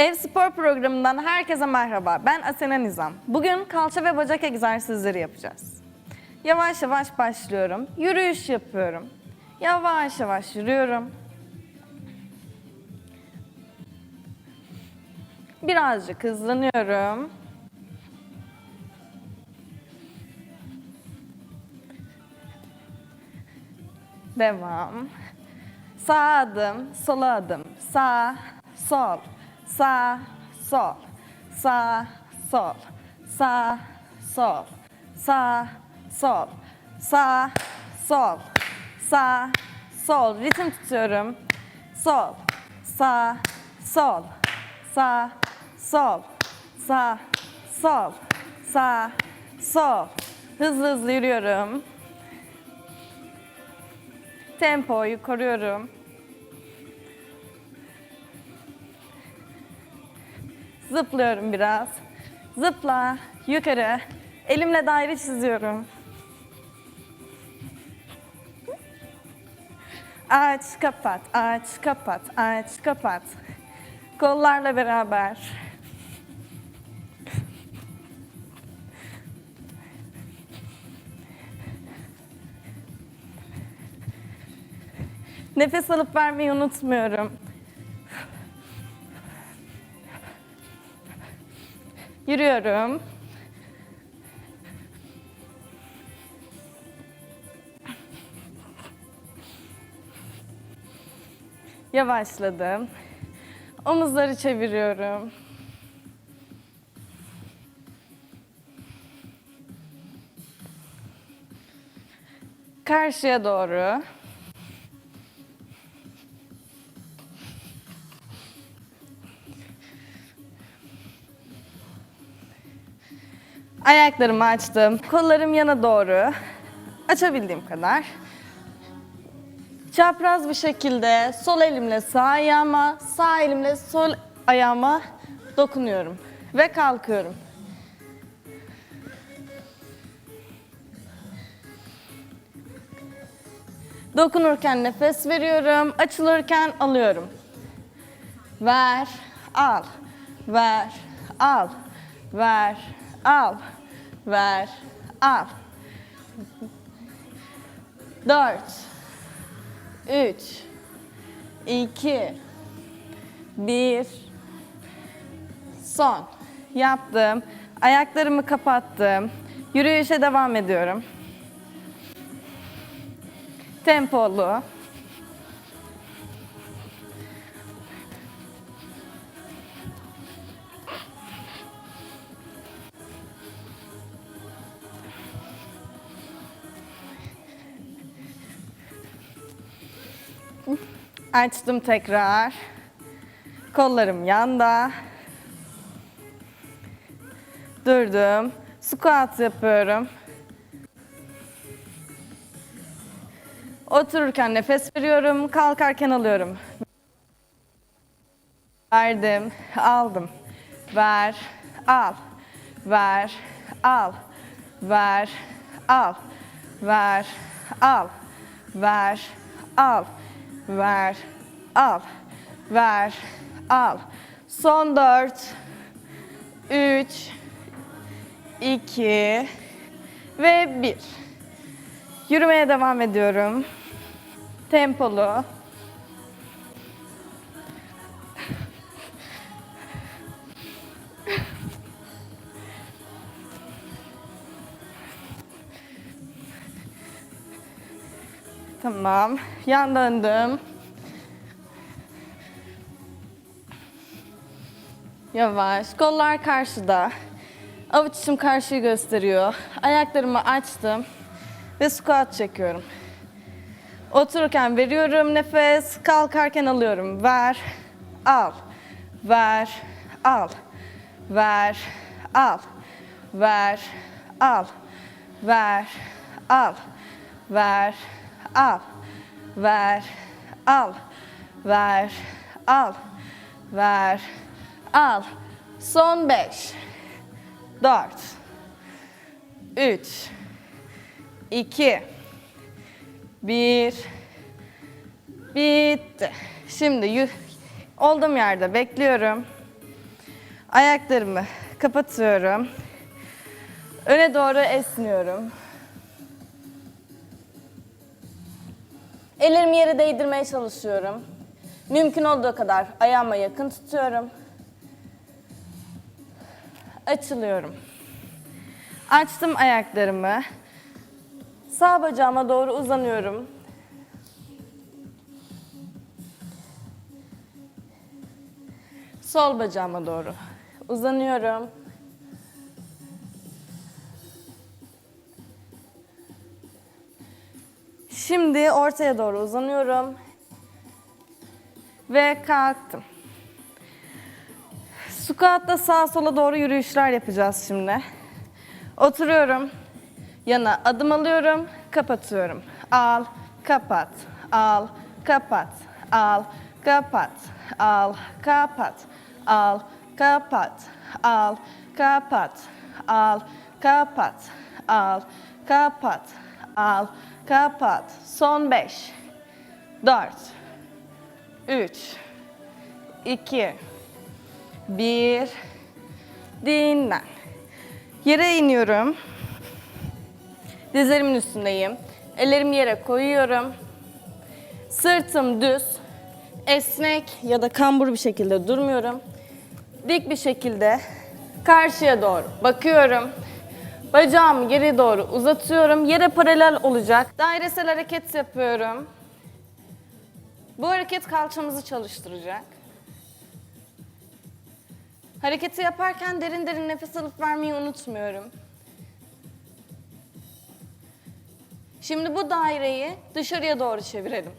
Ev Spor programından herkese merhaba. Ben Asena Nizam. Bugün kalça ve bacak egzersizleri yapacağız. Yavaş yavaş başlıyorum. Yürüyüş yapıyorum. Yavaş yavaş yürüyorum. Birazcık hızlanıyorum. Devam. Sağ adım, sola adım. Sağ, sol. Sağ, sol. Sağ, sol. Sağ, sol. Sağ, sol. Sağ, sol. Sağ, sol. Ritim tutuyorum. Sol. Sağ, sol. Sağ, sol. Sağ, sol. Sağ, sol. Hızlı hızlı yürüyorum. Tempoyu koruyorum. Zıplıyorum biraz. Zıpla, yukarı. Elimle daire çiziyorum. Aç, kapat, aç, kapat, aç, kapat. Kollarla beraber. Nefes alıp vermeyi unutmuyorum. Yürüyorum. Yavaşladım. Omuzları çeviriyorum. Karşıya doğru. Ayaklarımı açtım. Kollarım yana doğru. Açabildiğim kadar. Çapraz bir şekilde sol elimle sağ ayağıma, sağ elimle sol ayağıma dokunuyorum ve kalkıyorum. Dokunurken nefes veriyorum, açılırken alıyorum. Ver, al. Ver, al. Ver, al. Ver, al. Dört. Üç. iki, Bir. Son. Yaptım. Ayaklarımı kapattım. Yürüyüşe devam ediyorum. Tempolu. Açtım tekrar. Kollarım yanda. Durdum. Squat yapıyorum. Otururken nefes veriyorum, kalkarken alıyorum. Verdim, aldım. Ver, al. Ver, al. Ver, al. Ver, al. Ver, al. Ver, al. Ver, al. Son dört. Üç. iki ve bir. Yürümeye devam ediyorum. Tempolu. Tamam. Yan döndüm. Yavaş. Kollar karşıda. Avuç içim karşıyı gösteriyor. Ayaklarımı açtım ve squat çekiyorum. Otururken veriyorum nefes, kalkarken alıyorum. Ver, al. Ver, al. Ver, al. Ver, al. Ver, al. Ver, al. Ver. Ver, al. Ver, al. Son beş. Dört. Üç. İki. Bir. Bitti. Şimdi olduğum yerde bekliyorum. Ayaklarımı kapatıyorum. Öne doğru esniyorum. Ellerimi yere değdirmeye çalışıyorum. Mümkün olduğu kadar ayağıma yakın tutuyorum. Açılıyorum. Açtım ayaklarımı. Sağ bacağıma doğru uzanıyorum. Sol bacağıma doğru uzanıyorum. Şimdi ortaya doğru uzanıyorum. Ve kalktım. Squat'ta sağa sola doğru yürüyüşler yapacağız şimdi. Oturuyorum. Yana adım alıyorum, kapatıyorum. Al, kapat. Al, kapat. Al, kapat. Al, kapat. Al, kapat. Al, kapat. Al, kapat. Al, kapat. Al, kapat. Son beş. Dört. Üç. iki, Bir. Dinlen. Yere iniyorum. Dizlerimin üstündeyim. Ellerimi yere koyuyorum. Sırtım düz. Esnek ya da kambur bir şekilde durmuyorum. Dik bir şekilde karşıya doğru bakıyorum. Bacağımı geri doğru uzatıyorum. Yere paralel olacak. Dairesel hareket yapıyorum. Bu hareket kalçamızı çalıştıracak. Hareketi yaparken derin derin nefes alıp vermeyi unutmuyorum. Şimdi bu daireyi dışarıya doğru çevirelim.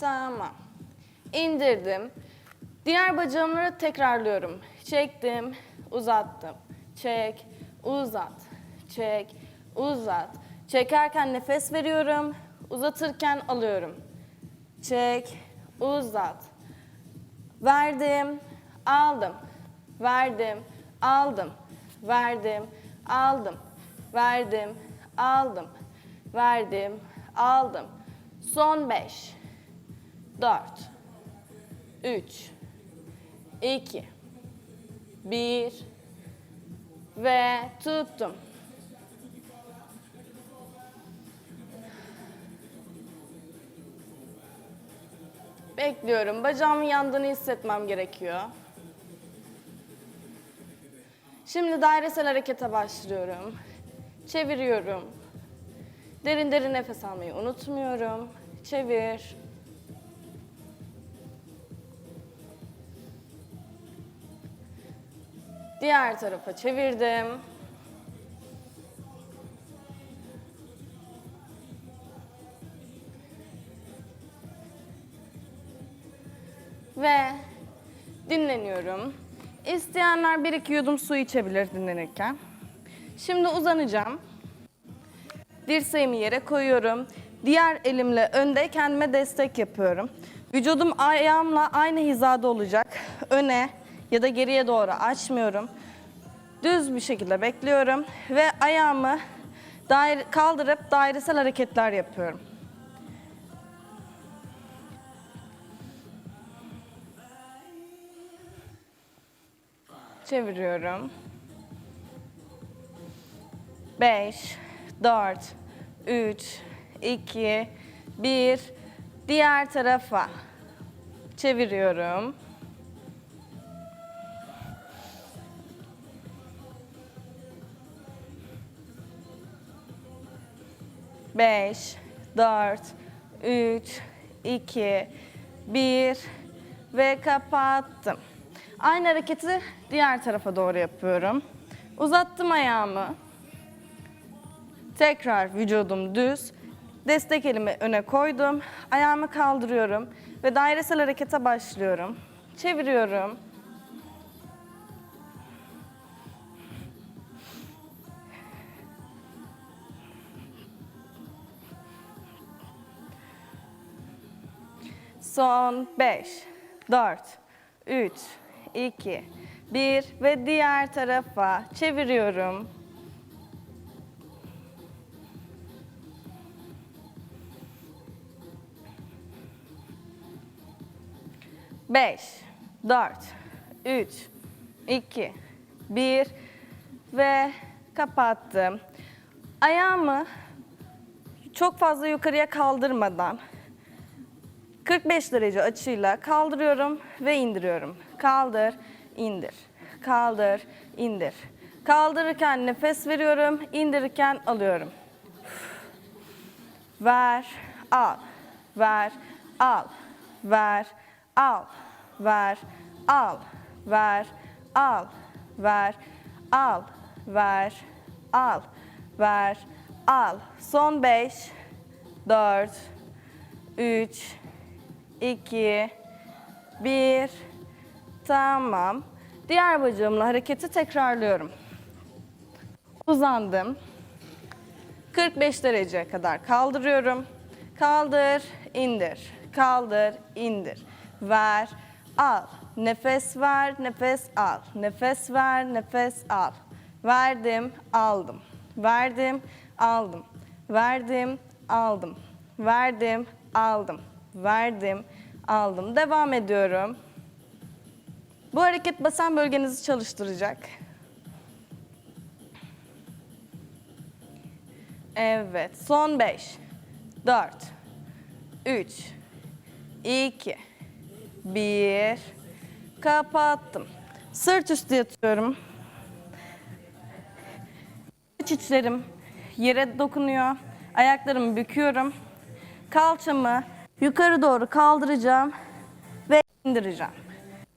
Tamam. İndirdim. Diğer bacağımları tekrarlıyorum. Çektim, uzattım. Çek, uzat. Çek, uzat. Çekerken nefes veriyorum. Uzatırken alıyorum. Çek, uzat. Verdim, aldım. Verdim, aldım. Verdim, aldım. Verdim, aldım. Verdim, aldım. Son beş. Dört. Üç. iki, Bir. Ve tuttum. Bekliyorum. Bacağımın yandığını hissetmem gerekiyor. Şimdi dairesel harekete başlıyorum. Çeviriyorum. Derin derin nefes almayı unutmuyorum. Çevir. Diğer tarafa çevirdim. Ve dinleniyorum. İsteyenler bir iki yudum su içebilir dinlenirken. Şimdi uzanacağım. Dirseğimi yere koyuyorum. Diğer elimle önde kendime destek yapıyorum. Vücudum ayağımla aynı hizada olacak. Öne ya da geriye doğru açmıyorum. Düz bir şekilde bekliyorum ve ayağımı daire, kaldırıp dairesel hareketler yapıyorum. Çeviriyorum. 5, 4, 3, 2, 1. Diğer tarafa çeviriyorum. Beş, dört, üç, iki, bir ve kapattım. Aynı hareketi diğer tarafa doğru yapıyorum. Uzattım ayağımı. Tekrar vücudum düz. Destek elimi öne koydum. Ayağımı kaldırıyorum ve dairesel harekete başlıyorum. Çeviriyorum. Son 5, 4, 3, 2, 1 ve diğer tarafa çeviriyorum. Beş, dört, üç, iki, bir ve kapattım. Ayağımı çok fazla yukarıya kaldırmadan 45 derece açıyla kaldırıyorum ve indiriyorum. Kaldır, indir. Kaldır, indir. Kaldırırken nefes veriyorum, indirirken alıyorum. Ver, al. Ver, al. Ver, al. Ver, al. Ver, al. Ver, al. Ver, al. Ver, al. Son 5, 4, 3, 2, 1. Tamam. Diğer bacağımla hareketi tekrarlıyorum. Uzandım. 45 dereceye kadar kaldırıyorum. Kaldır, indir. Kaldır, indir. Ver, al. Nefes ver, nefes al. Nefes ver, nefes al. Verdim, aldım. Verdim, aldım. Verdim, aldım. Verdim, aldım. Verdim, aldım. Devam ediyorum. Bu hareket basen bölgenizi çalıştıracak. Evet. Son 5, 4, 3, 2, 1. Kapattım. Sırt üstü yatıyorum. İç içlerim yere dokunuyor. Ayaklarımı büküyorum. Kalçamı yukarı doğru kaldıracağım ve indireceğim.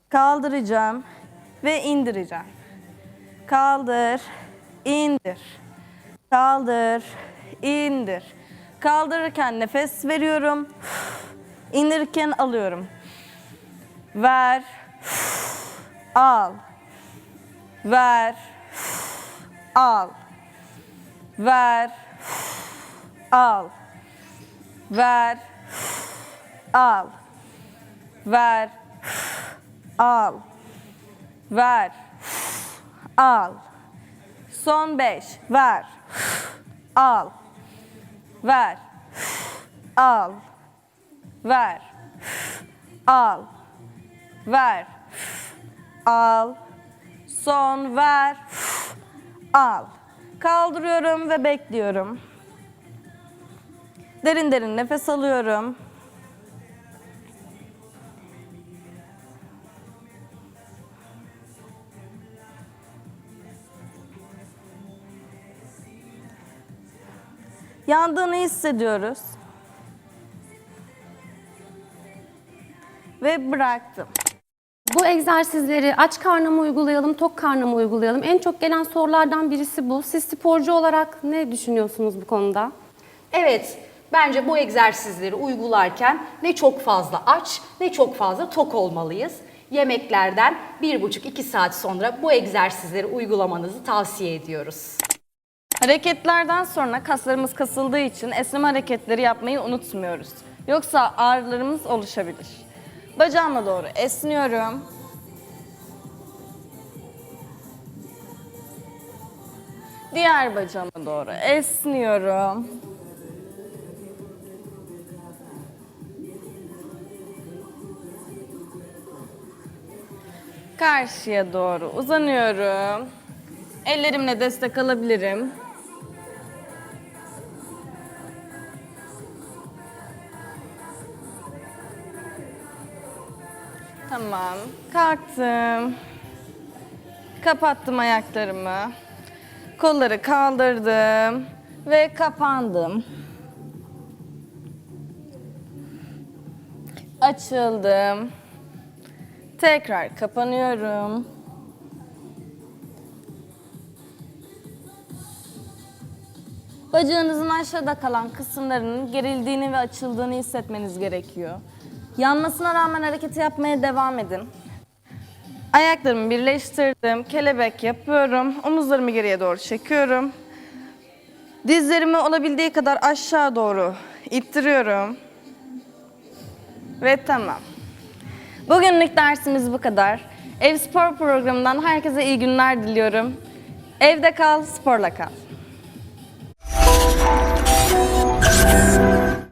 Kaldıracağım ve indireceğim. Kaldır, indir. Kaldır, indir. Kaldırırken nefes veriyorum. İndirirken alıyorum. Ver, al. Ver, al. Ver, al. Ver, al. Ver, al. Ver, al. Son beş. Ver. Al. Ver. Al. Ver. Al. Ver. Al. Son ver. Al. Kaldırıyorum ve bekliyorum. Derin derin nefes alıyorum. Yandığını hissediyoruz. Ve bıraktım. Bu egzersizleri aç karnına mı uygulayalım, tok karnına mı uygulayalım? En çok gelen sorulardan birisi bu. Siz sporcu olarak ne düşünüyorsunuz bu konuda? Evet, bence bu egzersizleri uygularken ne çok fazla aç ne çok fazla tok olmalıyız. Yemeklerden 1,5-2 saat sonra bu egzersizleri uygulamanızı tavsiye ediyoruz. Hareketlerden sonra kaslarımız kasıldığı için esneme hareketleri yapmayı unutmuyoruz. Yoksa ağrılarımız oluşabilir. Bacağıma doğru esniyorum. Diğer bacağıma doğru esniyorum. Karşıya doğru uzanıyorum. Ellerimle destek alabilirim. Tamam. Kalktım. Kapattım ayaklarımı. Kolları kaldırdım ve kapandım. Açıldım. Tekrar kapanıyorum. Bacağınızın aşağıda kalan kısımlarının gerildiğini ve açıldığını hissetmeniz gerekiyor. Yanmasına rağmen hareketi yapmaya devam edin. Ayaklarımı birleştirdim. Kelebek yapıyorum. Omuzlarımı geriye doğru çekiyorum. Dizlerimi olabildiği kadar aşağı doğru ittiriyorum. Ve tamam. Bugünlük dersimiz bu kadar. Ev Spor programından herkese iyi günler diliyorum. Evde kal, sporla kal.